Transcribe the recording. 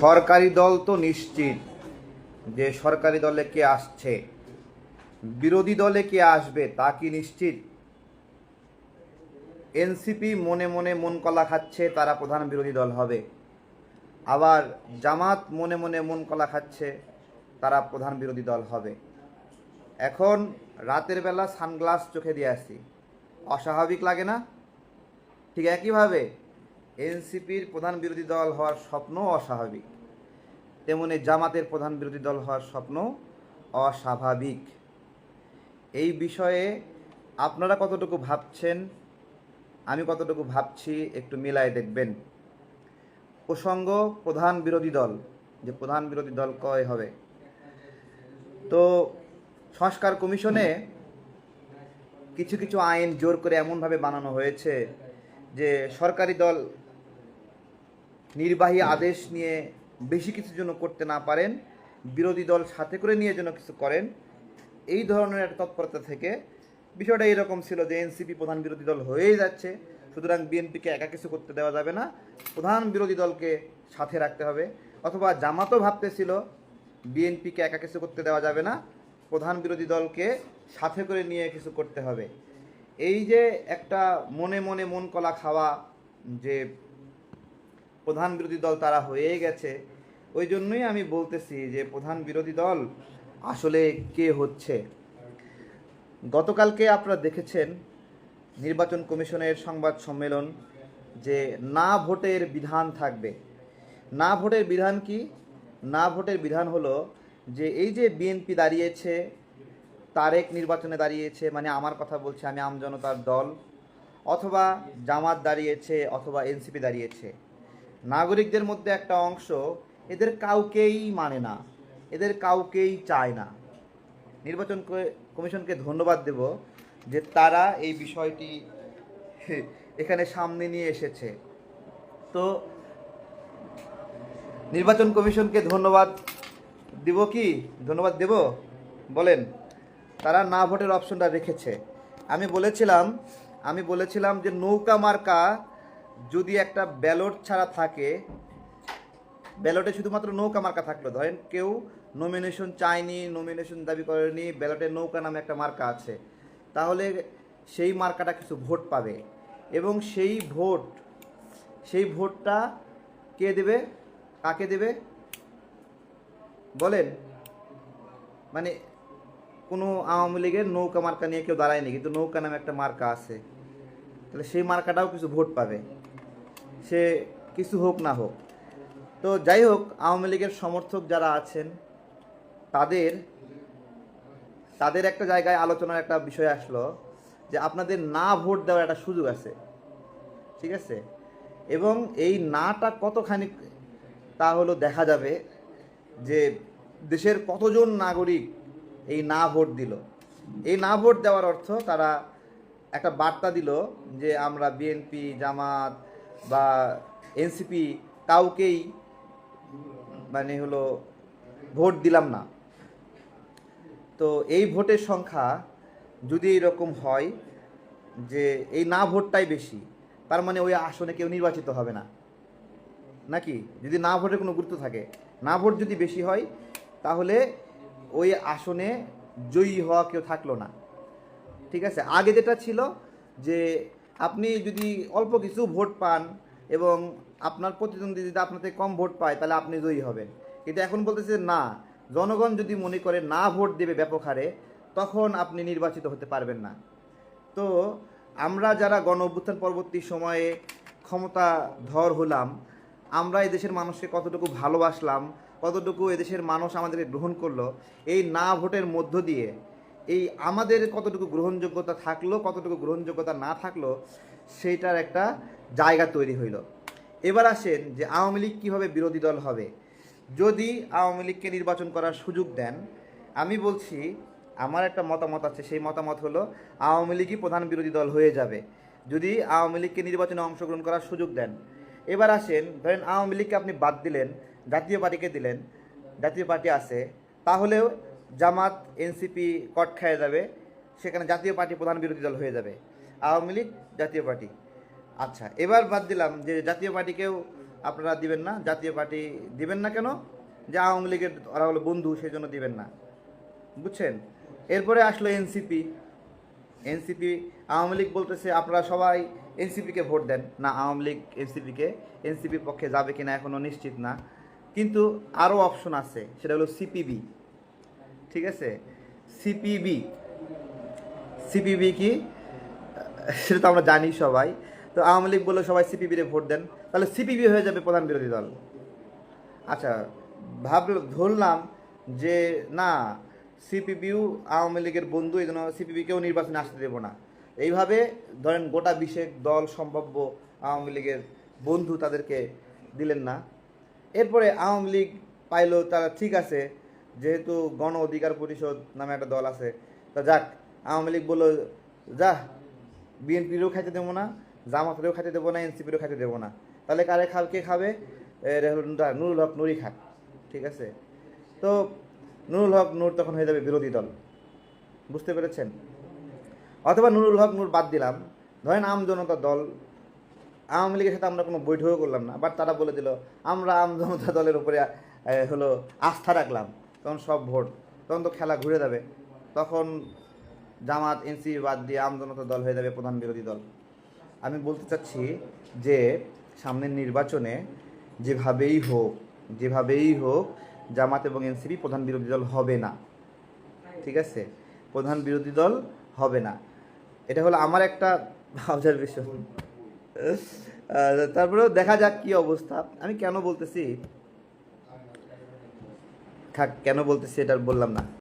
সরকারি দল তো নিশ্চিত যে সরকারি দলে কে আসছে। বিরোধী দলে কে আসবে তা কি নিশ্চিত? এনসিপি মনে মনে মন কলা খাচ্ছে, তারা প্রধান বিরোধী দল হবে। আবার জামাত মনে মনে মন কলা খাচ্ছে, তারা প্রধান বিরোধী দল হবে। এখন রাতের বেলা সানগ্লাস চোখে দিয়ে আসি। অস্বাভাবিক লাগে না? ঠিক একইভাবে এনসিপির প্রধান বিরোধী দল হওয়ার স্বপ্ন অস্বাভাবিক। তেমনি জামাতের প্রধান বিরোধী দল হওয়ার স্বপ্ন অস্বাভাবিক। এই বিষয়ে আপনারা কতটুকু ভাবছেন? আমি কতটুকু ভাবছি একটু মিলায় দেখবেন। প্রসঙ্গ, প্রধান বিরোধী দল। যে প্রধান বিরোধী দল কয় হবে? তো সংস্কার কমিশনে কিছু কিছু আইন জোর করে এমনভাবে বানানো হয়েছে যে সরকারি দল নির্বাহী আদেশ নিয়ে বেশি কিছু জন্য করতে না পারেন, বিরোধী দল সাথে করে নিয়ে যেন কিছু করেন, এই ধরনের একটা তৎপরতা থেকে বিষয়টা এরকম ছিল যে এনসিপি প্রধান বিরোধী দল হয়েই যাচ্ছে, সুতরাং বিএনপিকে একা কিছু করতে দেওয়া যাবে না, প্রধান বিরোধী দলকে সাথে রাখতে হবে, অথবা জামাতও ভাবতেছিল বিএনপিকে একা কিছু করতে দেওয়া যাবে না, প্রধান বিরোধী দলকে সাথে করে নিয়ে কিছু করতে হবে। এই যে একটা মনে মনে মন কলা খাওয়া যে প্রধান বিরোধী দল তারা হয়ে গেছে। ওই জন্যই আমি বলতেছি যে প্রধান বিরোধী দল আসলে কে হচ্ছে। গতকালকে আপনারা দেখেছেন নির্বাচন কমিশনের সংবাদ সম্মেলন যে না ভোটের বিধান থাকবে। না ভোটের বিধান কি? না ভোটের বিধান হলো যে এই যে বিএনপি দাঁড়িয়েছে, তারেক নির্বাচনে দাঁড়িয়েছে মানে আমার কথা বলছে আমি আমজনতার দল, অথবা জামাত দাঁড়িয়েছে, অথবা এনসিপি দাঁড়িয়েছে নাগরিকদের মধ্যে একটা অংশ এদের কাউকেই মানে না, এদের কাউকেই চায় না। নির্বাচন কমিশনকে ধন্যবাদ দেব যে তারা এই বিষয়টি এখানে সামনে নিয়ে এসেছে। তো নির্বাচন কমিশনকে ধন্যবাদ দিব কি? ধন্যবাদ দেব? বলেন, তারা না ভোটের অপশনটা রেখেছে। আমি বলেছিলাম আমি বলেছিলাম যে নৌকা মার্কা যদি একটা ব্যালট ছাড়া থাকে, ব্যালটে শুধুমাত্র নৌকা মার্কা থাকল। ধরেন কেউ নমিনেশন চায়নি নমিনেশন দাবি করেনি, ব্যালটে নৌকা নামে একটা মার্কা আছে, তাহলে সেই মার্কাটা কিছু ভোট পাবে এবং সেই ভোট, সেই ভোটটা কে দেবে? কাকে দেবে? বলেন। মানে কোনো আওয়ামী লীগের নৌকা মার্কা নিয়ে কেউ দাঁড়ায়নি, কিন্তু নৌকা নামে একটা মার্কা আছে, তাহলে সেই মার্কাটাও কিছু ভোট পাবে। সে কিছু হোক না হোক। তো যাই হোক, আওয়ামী লীগের সমর্থক যারা আছেন, তাদের তাদের একটা জায়গায় আলোচনার একটা বিষয় আসলো যে আপনাদের না ভোট দেওয়ার একটা সুযোগ আছে। ঠিক আছে? এবং এই নাটা কতখানি, তা হলো দেখা যাবে যে দেশের কতজন নাগরিক এই না ভোট দিল। এই না ভোট দেওয়ার অর্থ তারা একটা বার্তা দিল যে আমরা বিএনপি, জামাত বা এনসিপি কাউকেই মানে হলো ভোট দিলাম না। তো এই ভোটের সংখ্যা যদি এরকম হয় যে এই না ভোটটাই বেশি, তার মানে ওই আসনে কেউ নির্বাচিত হবে না। নাকি? যদি না ভোটের কোনো গুরুত্ব থাকে। না ভোট যদি বেশি হয়, তাহলে ওই আসনে জয়ী হওয়া কেউ থাকল না। ঠিক আছে? আগে যেটা ছিল যে আপনি যদি অল্প কিছু ভোট পান এবং আপনার প্রতিদ্বন্দ্বী যদি আপনার থেকে কম ভোট পায়, তাহলে আপনি জয়ী হবেন। কিন্তু এখন বলতেছে না। জনগণ যদি মনে করে না ভোট দেবে ব্যাপক হারে, তখন আপনি নির্বাচিত হতে পারবেন না। তো আমরা যারা গণ অভ্যুত্থান পরবর্তী সময়ে ক্ষমতা ধর হলাম, আমরা এদেশের মানুষকে কতটুকু ভালোবাসলাম, কতটুকু এদেশের মানুষ আমাদেরকে গ্রহণ করল, এই না ভোটের মধ্য দিয়ে এই আমাদের কতটুকু গ্রহণযোগ্যতা থাকল, কতটুকু গ্রহণযোগ্যতা না থাকল, সেইটার একটা জায়গা তৈরি হইল। এবার আসেন যে আওয়ামী লীগ কীভাবে বিরোধী দল হবে। যদি আওয়ামী লীগকে নির্বাচন করার সুযোগ দেন, আমি বলছি, আমার একটা মতামত আছে, সেই মতামত হলো আওয়ামী লীগই প্রধান বিরোধী দল হয়ে যাবে। যদি আওয়ামী লীগকে নির্বাচনে অংশগ্রহণ করার সুযোগ দেন। এবার আসেন, ধরেন আওয়ামী লীগকে আপনি বাদ দিলেন, জাতীয় পার্টিকে দিলেন, জাতীয় পার্টি আছে, তাহলেও জামাত, এনসিপি কট খেয়ে যাবে, সেখানে জাতীয় পার্টি প্রধান বিরোধী দল হয়ে যাবে, আওয়ামী লীগ জাতীয় পার্টি। আচ্ছা এবার বাদ দিলাম যে জাতীয় পার্টিকেও আপনারা দিবেন না, জাতীয় পার্টি দিবেন না কেন? যে আওয়ামী লীগের ওরা হলো বন্ধু সেই জন্য দিবেন না। বুঝছেন? এরপরে আসলো এনসিপি। এনসিপি, আওয়ামী লীগ বলতেছে আপনারা সবাই এনসিপিকে ভোট দেন। না, আওয়ামী লীগ এনসিপিকে, এনসিপির পক্ষে যাবে কিনা এখনও নিশ্চিত না। কিন্তু আরও অপশন আছে, সেটা হলো সিপিবি। ঠিক আছে? সিপিবি সিপিবি কি? সেটা তো আমরা জানি সবাই। তো আওয়ামী লীগ বললে সবাই সিপিবিরে ভোট দেন। তাহলে সিপিবি হয়ে যাবে প্রধান বিরোধী দল। আচ্ছা ভাব, ধরলাম যে না সিপিবিও আওয়ামী লীগের বন্ধু, এই জন্য সিপিবিকেও নির্বাচনে আসতে দেবো না। এইভাবে ধরেন গোটা বিশেক দল সম্ভাব্য আওয়ামী লীগের বন্ধু তাদেরকে দিলেন না। এরপরে আওয়ামী লীগ পাইলো তারা ঠিক আছে যেহেতু গণ অধিকার পরিষদ নামে একটা দল আছে, তা যাক, আওয়ামী লীগ বলল, যা, বিএনপিরও খাইতে দেবো না, জামাতেরও খাইতে দেবো না, এনসিপিরও খাইতে দেবো না। তাহলে কারে খাবে কে খাবে? নুরুল হক, নুরি খাক ঠিক আছে? তো নুরুল হক, নূর তখন হয়ে যাবে বিরোধী দল, বুঝতে পেরেছেন? অথবা নুরুল হক, নূর বাদ দিলাম, ধরেন আম জনতা দল, আওয়ামী লীগের সাথে আমরা কোনো বৈঠকও করলাম না বাট তারা বলে দিল, আমরা আম জনতা দলের উপরে হলো আস্থা রাখলাম। তখন সব ভোট, তখন তো খেলা ঘুরে যাবে। তখন জামাত, এনসি বাদ দিয়ে আমজনতা দল হয়ে যাবে প্রধান বিরোধী দল। আমি বলতে চাচ্ছি যে, সামনের নির্বাচনে যেভাবেই হোক যেভাবেই হোক, জামাত এবং এনসিপি প্রধান বিরোধী দল হবে না। ঠিক আছে? প্রধান বিরোধী দল হবে না। এটা হলো আমার একটা অবজারভেশন তারপরেও দেখা যাক কি অবস্থা। আমি কেন বলতেছি থাক কেন বলতেছি এটা বললাম না।